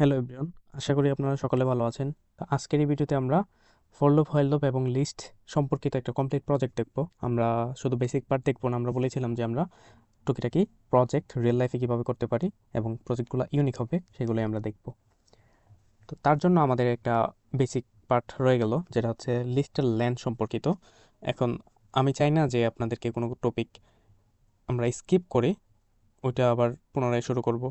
Hello everyone আশা করি আপনারা সকলে ভালো আছেন। তো আজকের এই ভিডিওতে আমরা ফর লুপ হোয়াইল এবং লিস্ট সম্পর্কিত একটা কমপ্লিট প্রজেক্ট দেখব। আমরা শুধু বেসিক পার্ট দেখব না, আমরা বলেছিলাম যে আমরা টুকিটাকি প্রজেক্ট রিয়েল লাইফে কীভাবে করতে পারি এবং প্রজেক্টগুলো ইউনিক হবে, সেগুলোই আমরা দেখব। তো তার জন্য আমাদের একটা বেসিক পার্ট রয়ে গেল, যেটা হচ্ছে লিস্টের ল্যান্ড সম্পর্কিত। এখন আমি চাই না যে আপনাদেরকে কোনো টপিক আমরা স্কিপ করে ওইটা আবার পুনরায় শুরু করব।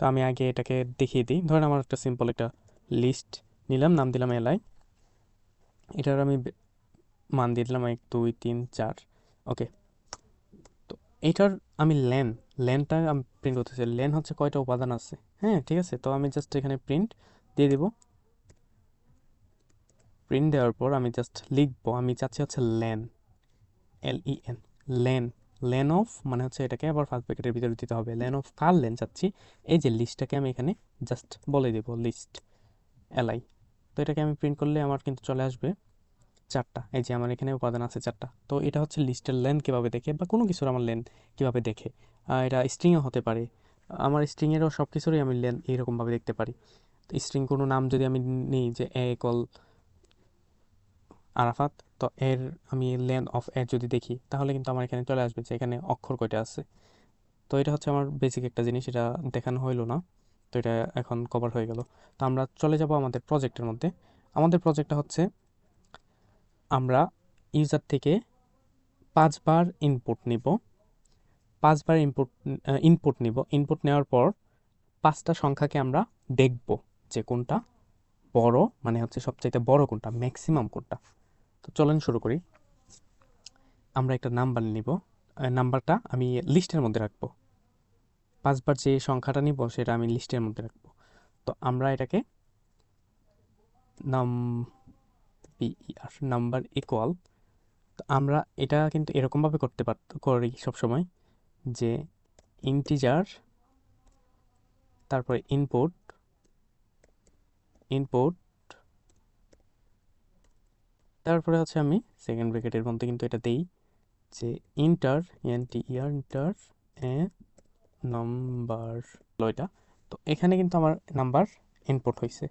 তো আমি আগে এটাকে দেখিয়ে দিই। ধরেন আমার একটা সিম্পল একটা লিস্ট নিলাম, নাম দিলাম এলআই এটার আমি মান দিয়ে দিলাম এক, দুই, তিন, চার। ওকে তো এটার আমি লেন লেনটা আমি প্রিন্ট করতেছি। লেন হচ্ছে কয়টা উপাদান আছে? হ্যাঁ ঠিক আছে? তো আমি জাস্ট এখানে প্রিন্ট দিয়ে দিব। প্রিন্ট দেওয়ার পর আমি জাস্ট লিখব। আমি চাচ্ছি হচ্ছে len L E N len len of মানে হচ্ছে এটাকে আবার ফার্স্ট ব্র্যাকেটের ভিতরে দিতে হবে। লেন অফ কার লেন চাচ্ছি। এই যে লিস্টটাকে আমি এখানে জাস্ট বলে দেবো লিস্ট এলআই তো এটাকে আমি প্রিন্ট করলে আমার কিন্তু চলে আসবে চারটা। এই যে আমার এখানে উপাদান আছে চারটা। তো এটা হচ্ছে লিস্টের লেন কীভাবে দেখে বা কোনো কিছুর আমার লেন কীভাবে দেখে। এটা স্ট্রিংও হতে পারে। আমার স্ট্রিংয়েরও সব কিছুরই আমি লেন এইরকমভাবে দেখতে পারি। তো স্ট্রিং কোনো নাম যদি আমি নিই যে এ কল আরাফাত, তো এর আমি লেন অফ এর যদি দেখি, তাহলে কিন্তু আমার এখানে চলে আসবে যে এখানে অক্ষর কয়টা আছে। তো এটা হচ্ছে আমার বেসিক একটা জিনিস, এটা দেখানো হইল না, তো এটা এখন কভার হয়ে গেল। তো আমরা চলে যাব আমাদের প্রজেক্টের মধ্যে। আমাদের প্রজেক্টটা হচ্ছে, আমরা ইউজার থেকে পাঁচবার ইনপুট নিব। পাঁচবার ইনপুট ইনপুট নিব। ইনপুট নেওয়ার পর পাঁচটা সংখ্যাকে আমরা দেখব যে কোনটা বড় মানে হচ্ছে সবচাইতে বড় কোনটা ম্যাক্সিমাম কোনটা। তো চলেন শুরু করি। আমরা একটা নাম্বার নিব। নাম্বারটা আমি লিস্টের মধ্যে রাখব। পাঁচবার যে সংখ্যাটা নিব, সেটা আমি লিস্টের মধ্যে রাখব। তো আমরা এটাকে নাম পিইআর নাম্বার ইকুয়াল তো আমরা এটা কিন্তু এরকমভাবে করতে পার, করি সবসময় যে ইন্টিজার তারপরে ইনপুট ইনপুট তারপরে হচ্ছে আমি সেকেন্ড ব্র্যাকেটের মধ্যে কিন্তু এটা দেই যে enter N T E R enter a number এটা। তো এখানে কিন্তু আমার নাম্বার ইনপুট হয়েছে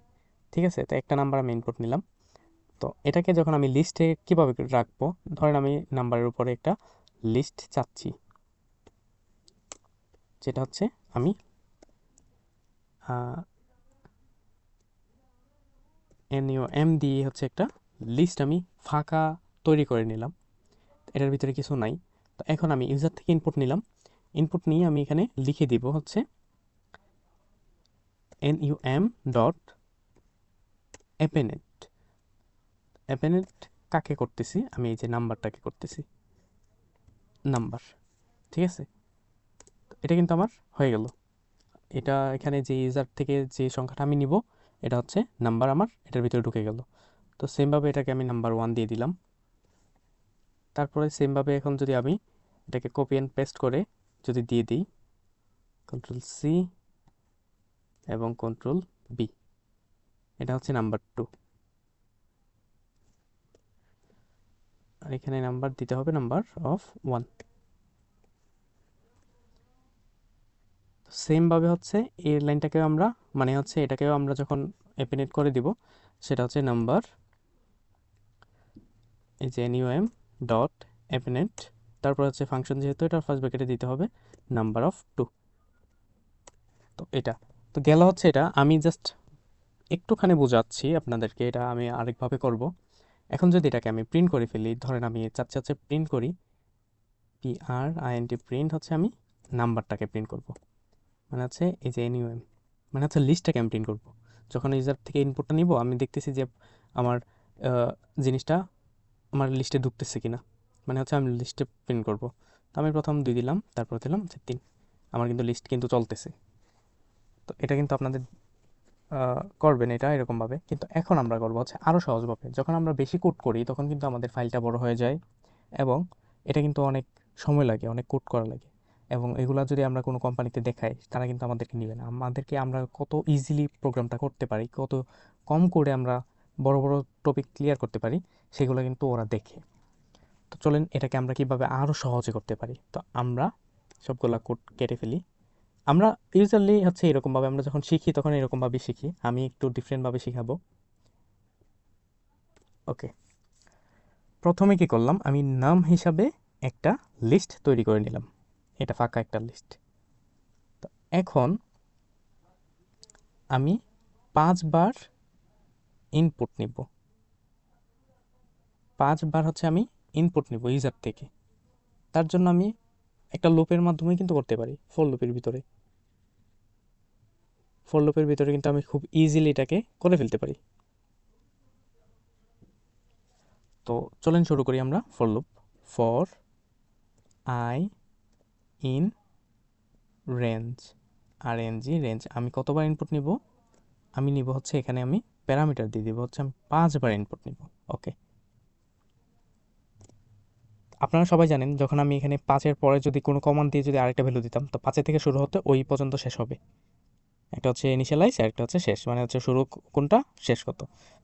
ঠিক আছে? তো একটা নাম্বার আমি ইনপুট নিলাম। তো এটাকে যখন আমি লিস্টে কীভাবে রাখব? ধরেন আমি নাম্বারের উপরে একটা লিস্ট চাচ্ছি, যেটা হচ্ছে আমি এন ইউ এম দিয়ে হচ্ছে একটা লিস্ট আমি ফাঁকা তৈরি করে নিলাম। এটার ভিতরে কিছু নাই। তো এখন আমি ইউজার থেকে ইনপুট নিলাম। ইনপুট নিয়ে আমি এখানে লিখে দিব হচ্ছে N U M dot append append কাকে করতেছি? আমি এই যে নাম্বারটাকে করতেছি। নাম্বার। ঠিক আছে? এটা কিন্তু আমার হয়ে গেল। এটা এখানে যে ইউজার থেকে যে সংখ্যাটা আমি নিব, এটা হচ্ছে নাম্বার আমার, এটার ভিতরে ঢুকে গেল। তো সেমভাবে এটাকে আমি নাম্বার ওয়ান দিয়ে দিলাম। তারপরে সেমভাবে এখন যদি আমি এটাকে কপি অ্যান্ড পেস্ট করে যদি দিয়ে দিই কন্ট্রোল সি এবং কন্ট্রোল বি এটা হচ্ছে নাম্বার টু আর এখানে নাম্বার দিতে হবে নাম্বার অফ ওয়ান সেমভাবে হচ্ছে এই লাইনটাকেও আমরা মানে হচ্ছে এটাকেও আমরা যখন এপিনেট করে দিব, সেটা হচ্ছে নাম্বার এই যে এনইউএম ডট এপিনেট তারপর হচ্ছে ফাংশন যেহেতু এটা ফার্স্ট ব্র্যাকেটে দিতে হবে নাম্বার অফ টু তো এটা, তো গেল হচ্ছে এটা, আমি জাস্ট একটুখানি বোঝাচ্ছি আপনাদেরকে, এটা আমি আরেকভাবে করব। এখন যদি এটাকে আমি প্রিন্ট করে ফেলি, ধরেন আমি চাচ্ছি হচ্ছে প্রিন্ট করি পি আর আইএনটি প্রিন্ট হচ্ছে আমি নাম্বারটাকে প্রিন্ট করব। মানে হচ্ছে এই যে এনইউএম মানে হচ্ছে লিস্টটাকে আমি প্রিন্ট করব। যখন ইউজার থেকে ইনপুটটা নিব, আমি দেখতেছি যে আমার জিনিসটা আমার লিস্টে ঢুকতেছে কিনা? মানে হচ্ছে আমি লিস্টে প্রিন্ট করব। তো আমি প্রথম দুই দিলাম, তারপর দিলাম, হচ্ছে তিন। আমার কিন্তু লিস্ট কিন্তু চলতেছে। তো এটা কিন্তু আপনাদের করবেন এটা এরকমভাবে। কিন্তু এখন আমরা করব হচ্ছে আরও সহজভাবে। যখন আমরা বেশি কোড করি, তখন কিন্তু আমাদের ফাইলটা বড় হয়ে যায় এবং এটা কিন্তু অনেক সময় লাগে, অনেক কোড করা লাগে। এবং এগুলো যদি আমরা কোনো কোম্পানিতে দেখাই, তারা কিন্তু আমাদেরকে নেবে না। আমাদেরকে আমরা কত ইজিলি প্রোগ্রামটা করতে পারি, কত কম করে আমরা বড় বড় টপিক ক্লিয়ার করতে পারি, সেগুলো কিন্তু ওরা দেখে। তো চলেন এটাকে আমরা কীভাবে আরও সহজে করতে পারি? তো আমরা সবগুলা কোড কেটে ফেলি। আমরা ইউজুয়ালি হচ্ছে এরকমভাবে আমরা যখন শিখি তখন এরকমভাবে শিখি। আমি একটু ডিফারেন্টভাবে শিখাবো। ওকে প্রথমে কি করলাম? আমি নাম হিসাবে একটা লিস্ট তৈরি করে নিলাম। এটা ফাঁকা একটা লিস্ট তো এখন আমি পাঁচবার ইনপুট নিব। পাঁচবার হচ্ছে আমি ইনপুট নিব ইউজার থেকে। তার জন্য আমি একটা লুপের মাধ্যমে কিন্তু করতে পারি ফোর লুপের ভিতরে। ফোর লুপের ভিতরে কিন্তু আমি খুব ইজিলি এটাকে করে ফেলতে পারি। তো চলেন শুরু করি আমরা for loop for I in range R N G range আমি কতবার ইনপুট নিব? আমি নিব হচ্ছে এখানে আমি প্যারামিটার দিয়ে দিব, হচ্ছে আমি পাঁচবার ইনপুট নিব ওকে আপনারা সবাই জানেন, যখন আমি এখানে পাঁচের পরে যদি কোনো কমান দিয়ে যদি আরেকটা ভ্যালু দিতাম, তো পাঁচের থেকে শুরু হতে ওই পর্যন্ত শেষ হবে। একটা হচ্ছে ইনিশিয়ালাইজ আর একটা হচ্ছে শেষ মানে হচ্ছে শুরু কোনটা, শেষ কত,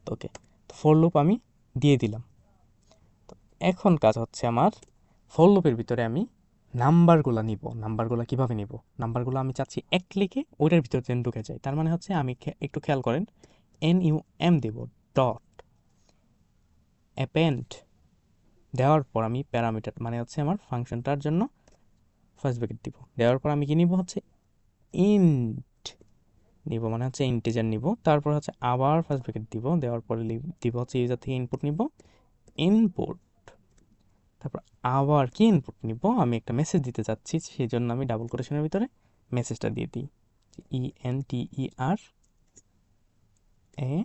তো ওকে তো ফোর লুপ আমি দিয়ে দিলাম। তো এখন কাজ হচ্ছে আমার ফোর লুপের ভিতরে আমি নাম্বারগুলো নিব, নাম্বারগুলো কীভাবে নিব? নাম্বারগুলো আমি চাচ্ছি এক ক্লিকে ওইটার ভিতরে যেন ঢুকে যায় তার মানে হচ্ছে আমি একটু খেয়াল করেন এন ইউ এম দেব ডট অ্যাপেন্ড দেওয়ার পর আমি প্যারামিটার মানে হচ্ছে আমার ফাংশনটার জন্য ফার্স্ট ব্র্যাকেট দিব। দেওয়ার পর আমি কি নিব? হচ্ছে ইন্ট নিব মানে হচ্ছে ইন্টিজার নিব। তারপর হচ্ছে আবার ফার্স্ট ব্র্যাকেট দিব, দেওয়ার পরে দিব হচ্ছে ইউজার থেকে ইনপুট নিব। ইনপুট তারপর আবার কি ইনপুট নিব? আমি একটা মেসেজ দিতে চাচ্ছি সেই জন্য আমি ডাবল কোটেশনের ভিতরে মেসেজটা দিয়ে দিই। E N T E R A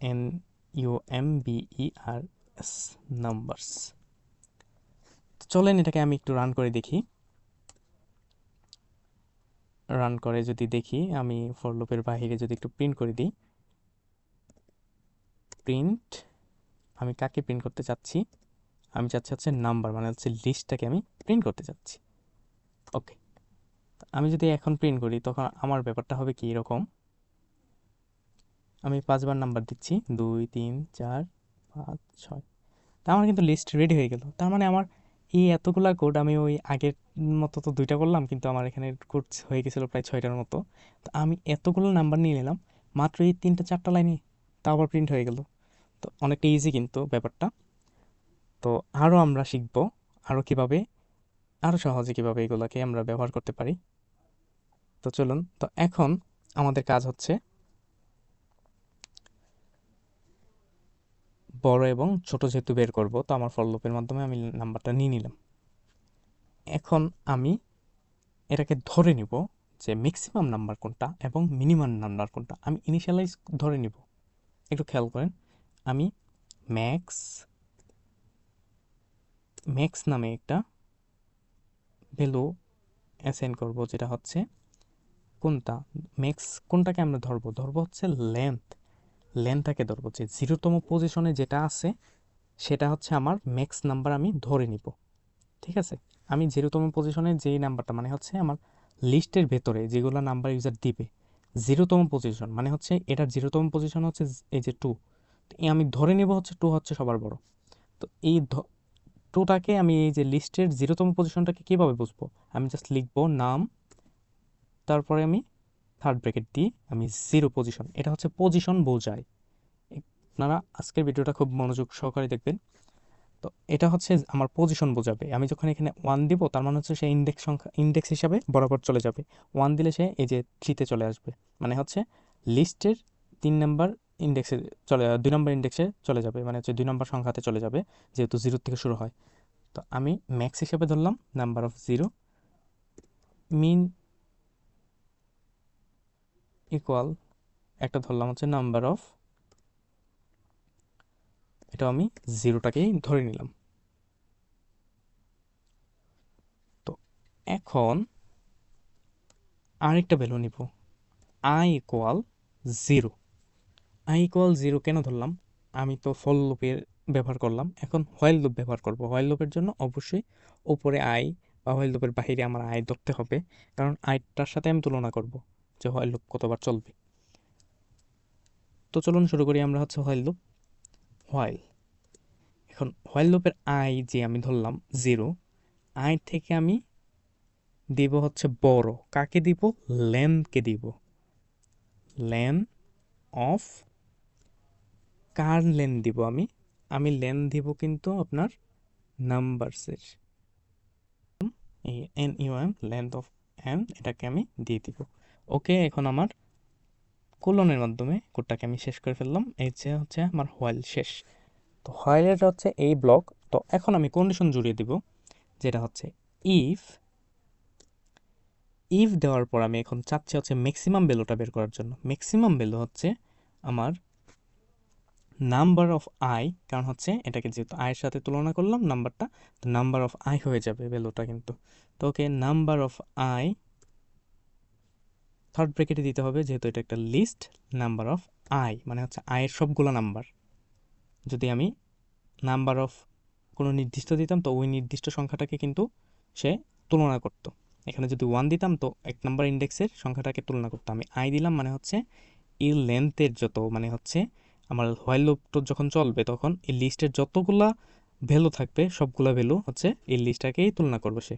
N U M B E R S numbers চলেন এটাকে আমি একটু রান করে দেখি। রান করে যদি দেখি, আমি ফর লুপের বাহিরে যদি একটু প্রিন্ট করে দিই। প্রিন্ট আমি কাকে প্রিন্ট করতে চাচ্ছি? আমি চাচ্ছি হচ্ছে নাম্বার মানে হচ্ছে লিস্টটাকে আমি প্রিন্ট করতে চাচ্ছি। ওকে আমি যদি এখন প্রিন্ট করি, তখন আমার ব্যাপারটা হবে কি এরকম? আমি পাঁচবার নাম্বার দিচ্ছি। দুই, তিন, চার, পাঁচ, ছয়। তা আমার কিন্তু লিস্ট রেডি হয়ে গেল। তার মানে আমার এই এতগুলা কোড আমি ওই আগের মতো তো দুইটা করলাম, কিন্তু আমার এখানে কোড হয়ে গেছিল প্রায় ছয়টার মতো। তো আমি এতগুলো নাম্বার নিয়ে নিলাম, মাত্র এই তিনটা, চারটা লাইনে তা আবার প্রিন্ট হয়ে গেল। তো অনেকটা ইজি কিন্তু ব্যাপারটা। তো আরও আমরা শিখব আরও কীভাবে আরও সহজে কীভাবে এগুলোকে আমরা ব্যবহার করতে পারি। তো চলুন, তো এখন আমাদের কাজ হচ্ছে বড় এবং ছোট যেহেতু বের করব, তো আমার ফর লুপের মাধ্যমে আমি নাম্বারটা নিয়ে নিলাম। এখন আমি এটাকে ধরে নিব যে ম্যাক্সিমাম নাম্বার কোনটা এবং মিনিমাম নাম্বার কোনটা। আমি ইনিশিয়ালাইজ ধরে নিব। একটু খেয়াল করেন, আমি ম্যাক্স ম্যাক্স নামে একটা ভ্যালু অ্যাসাইন করব, যেটা হচ্ছে কোনটা? ম্যাক্স কোনটাকে আমরা ধরবো? ধরবো হচ্ছে লেন্থ লেন্থটাকে ধরবো, যে জিরোতম পজিশনে যেটা আছে, সেটা হচ্ছে আমার ম্যাক্স নাম্বার আমি ধরে নিব। ঠিক আছে? আমি জিরোতম পজিশনে যেই নাম্বারটা মানে হচ্ছে আমার লিস্টের ভেতরে যেগুলো নাম্বার ইউজার দিবে, জিরোতম পজিশন মানে হচ্ছে এটার জিরোতম পজিশন হচ্ছে এই যে টু আমি ধরে নিব হচ্ছে টু হচ্ছে সবার বড়। তো এই টুটাকে আমি এই যে লিস্টের জিরোতম পজিশনটাকে কীভাবে বুঝব? আমি জাস্ট লিখব নাম, তারপরে আমি থার্ড ব্র্যাকেট দিই, আমি জিরো পজিশন এটা হচ্ছে পজিশন বোঝায়। আপনারা আজকের ভিডিওটা খুব মনোযোগ সহকারে দেখবেন। তো এটা হচ্ছে আমার পজিশন বোঝাবে। আমি যখন এখানে ওয়ান দিব, তার মানে হচ্ছে সে ইন্ডেক্স সংখ্যা ইন্ডেক্স হিসাবে বরাবর চলে যাবে। ওয়ান দিলে সে এই যে থ্রিতে চলে আসবে। মানে হচ্ছে লিস্টের তিন নাম্বার ইন্ডেক্সে চলে, দুই নম্বর ইন্ডেক্সে চলে যাবে। মানে হচ্ছে দুই নম্বর সংখ্যাতে চলে যাবে, যেহেতু জিরো থেকে শুরু হয়। তো আমি ম্যাক্স হিসাবে ধরলাম number of zero min equal একটা ধরলাম হচ্ছে নাম্বার অফ এটা আমি জিরোটাকেই ধরে নিলাম। তো এখন আরেকটা ভ্যালু নিব। I equal zero I equal zero কেন ধরলাম? আমি তো ফল লুপের ব্যবহার করলাম। এখন হোয়াইল লুপ ব্যবহার করব। হোয়াইল লুপের জন্য অবশ্যই উপরে আই বা হোয়াইল লুপের বাহিরে আমার আয় ধরতে হবে। কারণ আইটার সাথে আমি তুলনা করব যে হোয়াইল লুপ কতবার চলবে। তো চলুন শুরু করি আমরা হচ্ছে হোয়াইল লুপ হোয়াইল এখন হোয়াইল লুপের আই যে আমি ধরলাম জিরো আই থেকে আমি দিব হচ্ছে বড়। কাকে দিব? লেনকে দিব। লেন অফ কার লেন দিব আমি? আমি লেন দিব কিন্তু আপনার নাম্বারসের এই N U M length of N এটাকে আমি দিয়ে দিব। ওকে এখন আমার কোলনের মাধ্যমে কোডটাকে আমি শেষ করে ফেললাম। এই যে হচ্ছে আমার হোয়াইল শেষ। তো হোয়াইলের হচ্ছে এই ব্লক তো এখন আমি কন্ডিশন জুড়িয়ে দিব, যেটা হচ্ছে ইফ ইফ দেওয়ার পর আমি এখন চাচ্ছি হচ্ছে ম্যাক্সিমাম ভ্যালুটা বের করার জন্য। ম্যাক্সিমাম ভ্যালু হচ্ছে আমার নাম্বার অফ আই কারণ হচ্ছে এটাকে যেহেতু আয়ের সাথে তুলনা করলাম নাম্বারটা তো নাম্বার অফ আই হয়ে যাবে ভ্যালুটা কিন্তু। তো okay number of I third ব্রেকেটে দিতে হবে যেহেতু এটা একটা লিস্ট নাম্বার অফ আই মানে হচ্ছে আয়ের সবগুলো নাম্বার যদি আমি নাম্বার অফ কোনো নির্দিষ্ট দিতাম তো ওই নির্দিষ্ট সংখ্যাটাকে কিন্তু সে তুলনা করতো। এখানে যদি ওয়ান দিতাম তো এক নাম্বার ইন্ডেক্সের সংখ্যাটাকে তুলনা করতো। আমি আই দিলাম মানে হচ্ছে এই লেন্থের যত মানে হচ্ছে আমার হোয়াইল লুপটা যখন চলবে তখন এই লিস্টের যতগুলা ভ্যালু থাকবে সবগুলা ভ্যালু হচ্ছে এই লিস্টটাকেই তুলনা করবে সে।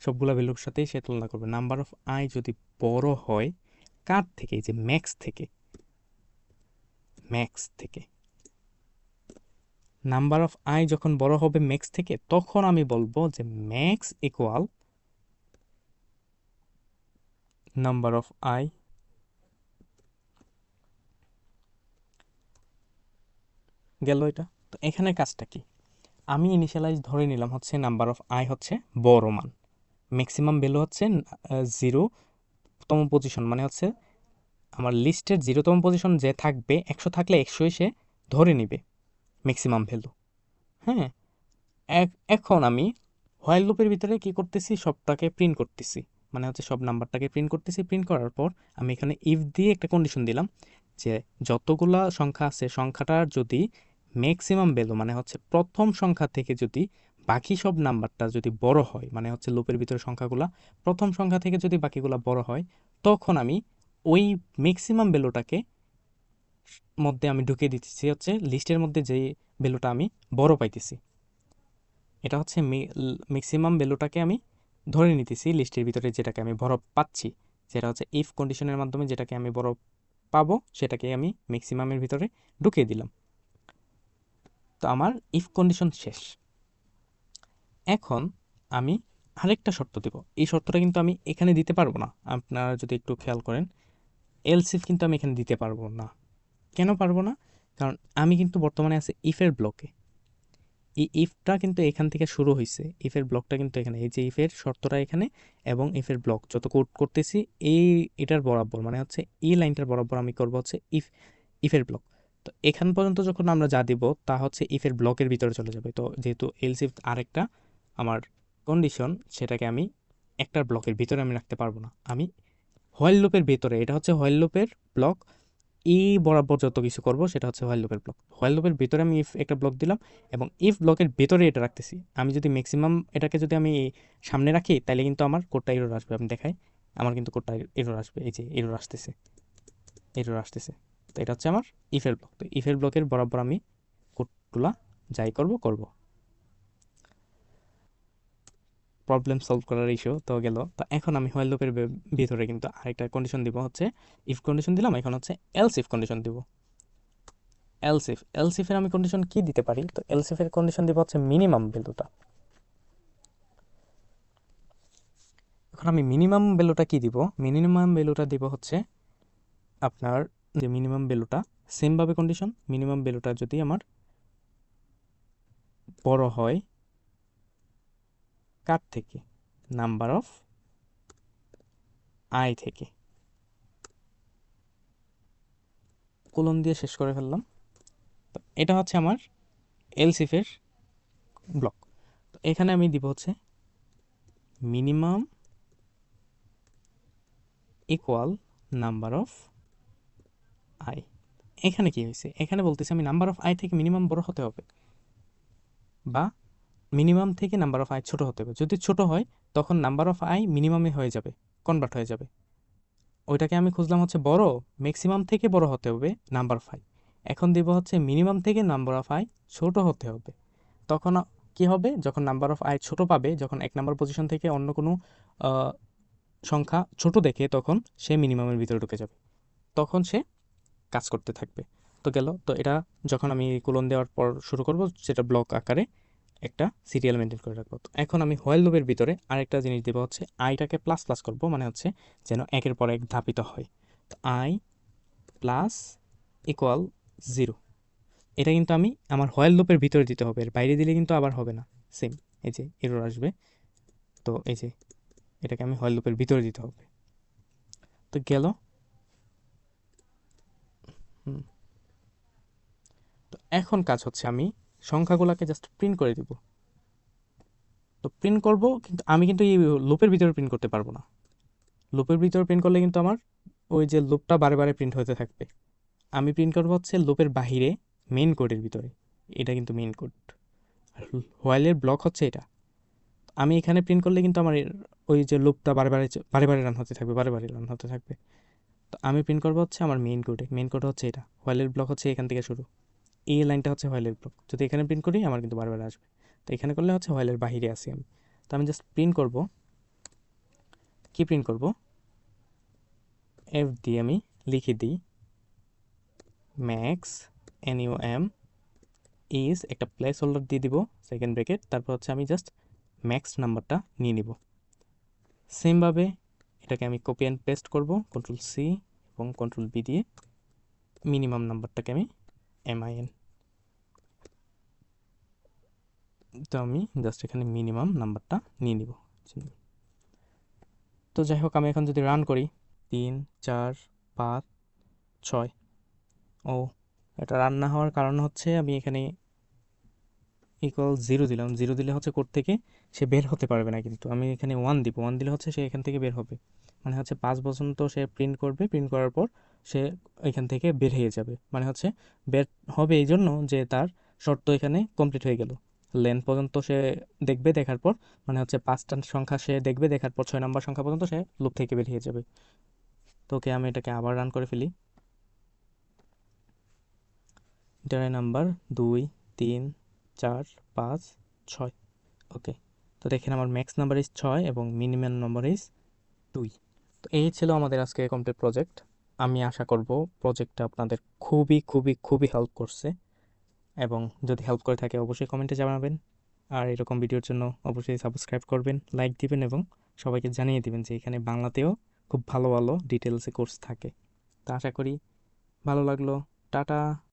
সবগুলা ভ্যালুর সাথেই সে তুলনা করবে। নাম্বার অফ আই যদি বড় হয়, কার থেকে? এই যে ম্যাক্স থেকে। ম্যাক্স থেকে। নাম্বার অফ আই যখন বড় হবে ম্যাক্স থেকে, তখন আমি বলব যে max equal number of I গেল এটা। তো এখানে কাজটা কি? আমি ইনিশিয়ালাইজ ধরে নিলাম হচ্ছে নাম্বার অফ আই হচ্ছে বড় মান। ম্যাক্সিমাম ভ্যালু হচ্ছে জিরো তম পজিশন মানে হচ্ছে আমার লিস্টের জিরোতম পজিশন যে থাকবে, একশো থাকলে একশোই সে ধরে নিবে ম্যাক্সিমাম ভ্যালু হ্যাঁ? এখন আমি হোয়াইল লুপের ভিতরে কি করতেছি? সবটাকে প্রিন্ট করতেছি। মানে হচ্ছে সব নাম্বারটাকে প্রিন্ট করতেছি। প্রিন্ট করার পর আমি এখানে ইফ দিয়ে একটা কন্ডিশন দিলাম যে যতগুলা সংখ্যা আছে, সংখ্যাটার যদি ম্যাক্সিমাম ভ্যালু মানে হচ্ছে প্রথম সংখ্যা থেকে যদি বাকি সব নাম্বারটা যদি বড় হয় মানে হচ্ছে লুপের ভিতরে সংখ্যাগুলা, প্রথম সংখ্যা থেকে যদি বাকিগুলা বড় হয়, তখন আমি ওই ম্যাক্সিমাম ভ্যালুটাকে মধ্যে আমি ঢুকিয়ে দিতেছি, হচ্ছে লিস্টের মধ্যে যে ভ্যালুটা আমি বড় পাইতেছি। এটা হচ্ছে ম্যাক্সিমাম ভ্যালুটাকে আমি ধরে নিতেছি লিস্টের ভিতরে যেটাকে আমি বড় পাচ্ছি, যেটা হচ্ছে ইফ কন্ডিশনের মাধ্যমে যেটাকে আমি বড় পাবো, সেটাকে আমি ম্যাক্সিমামের ভিতরে ঢুকিয়ে দিলাম। তো আমার ইফ কন্ডিশন শেষ। এখন আমি আরেকটা শর্ত দেব। এই শর্তটা কিন্তু আমি এখানে দিতে পারব না। আপনারা যদি একটু খেয়াল করেন এলসিফ কিন্তু আমি এখানে দিতে পারব না। কেন পারব না? কারণ আমি কিন্তু বর্তমানে আছে ইফের ব্লকে এই ইফটা কিন্তু এখান থেকে শুরু হয়েছে ইফের ব্লকটা কিন্তু এখানে। এই যে ইফের শর্তটা এখানে এবং ইফের ব্লক যত কোড করতেছি, এই এটার বরাবর মানে হচ্ছে এই লাইনটার বরাবর আমি করব হচ্ছে ইফ ইফের ব্লক তো এখান পর্যন্ত যখন আমরা যা দিব, তা হচ্ছে ইফের ব্লকের ভিতরে চলে যাবে। তো যেহেতু এলসিফ আরেকটা আমার কন্ডিশন সেটাকে আমি একটার ব্লকের ভিতরে আমি রাখতে পারব না। আমি হোয়াইল লুপের ভিতরে, এটা হচ্ছে হোয়াইল লুপের ব্লক ই বরাবর যত কিছু করব সেটা হচ্ছে হোয়াইল লুপের ব্লক হোয়াইল লুপের ভিতরে আমি ইফ একটা ব্লক দিলাম এবং ইফ ব্লকের ভিতরে এটা রাখতেছি। আমি যদি ম্যাক্সিমাম এটাকে যদি আমি সামনে রাখি তাহলে কিন্তু আমার কোডটা এরোর আসবে। আমি দেখাই, আমার কিন্তু কোডটা এরোর আসবে। এই যে এরোর আসতেছে এরোর আসতেছে। তো এটা হচ্ছে আমার ইফের ব্লক তো ইফের ব্লকের বরাবর আমি কোডগুলা যাই করব করব। প্রবলেম সলভ করার ইস্যু তো গেল। তো এখন আমি হোয়াইল লুপের ভিতরে কিন্তু আরেকটা কন্ডিশন দিব হচ্ছে ইফ কন্ডিশন দিলাম, এখন হচ্ছে এলস ইফ কন্ডিশন দিব। এলস ইফ এলস ইফের আমি কন্ডিশন কি দিতে পারি? তো এলস ইফের কন্ডিশন দিব হচ্ছে মিনিমাম ভ্যালুটা এখন আমি মিনিমাম ভ্যালুটা কি দিব? মিনিমাম ভ্যালুটা দিব হচ্ছে আপনার যে মিনিমাম ভ্যালুটা সেমভাবে কন্ডিশন মিনিমাম ভ্যালুটা যদি আমার বড় হয় কার থেকে? নাম্বার অফ আই থেকে। কোলন দিয়ে শেষ করে ফেললাম। তো এটা হচ্ছে আমার এলসিফের ব্লক তো এখানে আমি দিব হচ্ছে minimum equal number of I এখানে কি হয়েছে? এখানে বলতেছে আমি নাম্বার অফ আই থেকে মিনিমাম বড় হতে হবে। বা মিনিমাম থেকে নাম্বার অফ আই ছোট হতে হবে। যদি ছোট হয়, তখন নাম্বার অফ আই মিনিমামে হয়ে যাবে কনভার্ট হয়ে যাবে। ওইটাকে আমি খুঁজলাম হচ্ছে বড় ম্যাক্সিমাম থেকে বড় হতে হবে নাম্বার অফ আই এখন দিব হচ্ছে মিনিমাম থেকে নাম্বার অফ আই ছোট হতে হবে। তখন কি হবে? যখন নাম্বার অফ আই ছোট পাবে, যখন এক নাম্বার পজিশন থেকে অন্য কোনো সংখ্যা ছোট দেখে, তখন সে মিনিমামের ভিতরে ঢুকে যাবে। তখন সে কাজ করতে থাকবে। তো গেল। তো এটা যখন আমি কুলন দেওয়ার পর শুরু করব, সেটা ব্লক আকারে একটা সিরিয়াল মেনটেন করে রাখব। তো এখন আমি হোয়াইল লুপের ভিতরে আরেকটা জিনিস দেবো হচ্ছে আইটাকে প্লাস প্লাস করব মানে হচ্ছে যেন একের পর এক ধাপিত হয়। তো আই প্লাস ইকুয়াল জিরো এটা কিন্তু আমি আমার হোয়াইল লুপের ভিতরে দিতে হবে, এর বাইরে দিলে কিন্তু আবার হবে না। সেম এই যে এরর আসবে। তো এই যে এটাকে আমি হোয়াইল লুপের ভিতরে দিতে হবে। তো গেল। তো এখন কাজ হচ্ছে আমি সংখ্যাগুলোকে জাস্ট প্রিন্ট করে দিব। তো প্রিন্ট করব, কিন্তু আমি কিন্তু এই লুপের ভিতরে প্রিন্ট করতে পারব না। লুপের ভিতরে প্রিন্ট করলে কিন্তু আমার ওই যে লুপটা বারে বারে প্রিন্ট হতে থাকবে। আমি প্রিন্ট করব হচ্ছে লুপের বাহিরে মেইন কোডের ভিতরে। এটা কিন্তু মেইন কোড আর হোয়াইলের ব্লক হচ্ছে এটা। আমি এখানে প্রিন্ট করলে কিন্তু আমার ওই যে লুপটা বারে বারে বারে বারে রান হতে থাকবে, বারে বারে রান হতে থাকবে। তো আমি প্রিন্ট করব হচ্ছে আমার মেন কোডে মেন কোড হচ্ছে এটা। হোয়াইলের ব্লক হচ্ছে এখান থেকে শুরু। এই লাইনটা হচ্ছে হোয়াইলের ব্লক যদি এখানে প্রিন্ট করি, আমার কিন্তু বারবার আসবে। তো এখানে করলে হচ্ছে হোয়াইলের বাহিরে আসি আমি। তো আমি জাস্ট প্রিন্ট করব। কি প্রিন্ট করব? এফ দিয়ে আমি লিখে দিই। Max N U M is একটা প্লেস হোল্ডার দিয়ে দিব সেকেন্ড ব্রেকেট তারপর হচ্ছে আমি জাস্ট ম্যাক্স নাম্বারটা নিয়ে নিব। সেমভাবে এটাকে আমি কপি অ্যান্ড পেস্ট করব কন্ট্রোল সি এবং কন্ট্রোল বি দিয়ে। মিনিমাম নাম্বারটাকে আমি এমআইএন তো আমি জাস্ট এখানে মিনিমাম নাম্বারটা নিয়ে নিব। তো যাই হোক, আমি এখন যদি রান করি, তিন, চার, পাঁচ, ছয়, ও, এটা রান না হওয়ার কারণ হচ্ছে আমি এখানে ইকুয়াল জিরো দিলাম। জিরো দিলে হচ্ছে কোড থেকে সে বের হতে পারবে না কিন্তু। আমি এখানে ওয়ান দিব। ওয়ান দিলে হচ্ছে সে এখান থেকে বের হবে। মানে হচ্ছে পাঁচ বছর তো সে প্রিন্ট করবে। প্রিন্ট করার পর সে এখান থেকে বের হয়ে যাবে। মানে হচ্ছে বের হবে এই জন্য যে তার শর্ত এখানে কমপ্লিট হয়ে গেল। লেন পর্যন্ত সে দেখবে দেখার পর মানে হচ্ছে পাঁচটা সংখ্যা সে দেখবে দেখার পর, ছয় নম্বর সংখ্যা পর্যন্ত সে লুপ থেকে বেরিয়ে যাবে। তো ওকে আমি এটাকে আবার রান করে ফেলি। এটার নাম্বার দুই, তিন, চার, পাঁচ, ছয়। ওকে তো দেখেন আমার ম্যাক্স নাম্বার ইজ ছয় এবং মিনিমাম নাম্বার ইজ দুই। তো এই ছিল আমাদের আজকে কমপ্লিট প্রজেক্ট আমি আশা করব প্রজেক্টটা আপনাদের খুবই খুবই খুবই হেল্প করছে। এবং যদি হেল্প করে থাকে অবশ্যই কমেন্টে জানাবেন। আর এরকম ভিডিওর জন্য অবশ্যই সাবস্ক্রাইব করবেন লাইক দিবেন এবং সবাইকে জানিয়ে দিবেন যে এখানে বাংলাতেও খুব ভালো ভালো ডিটেলসে কোর্স থাকে। তা আশা করি ভালো লাগল। টাটা!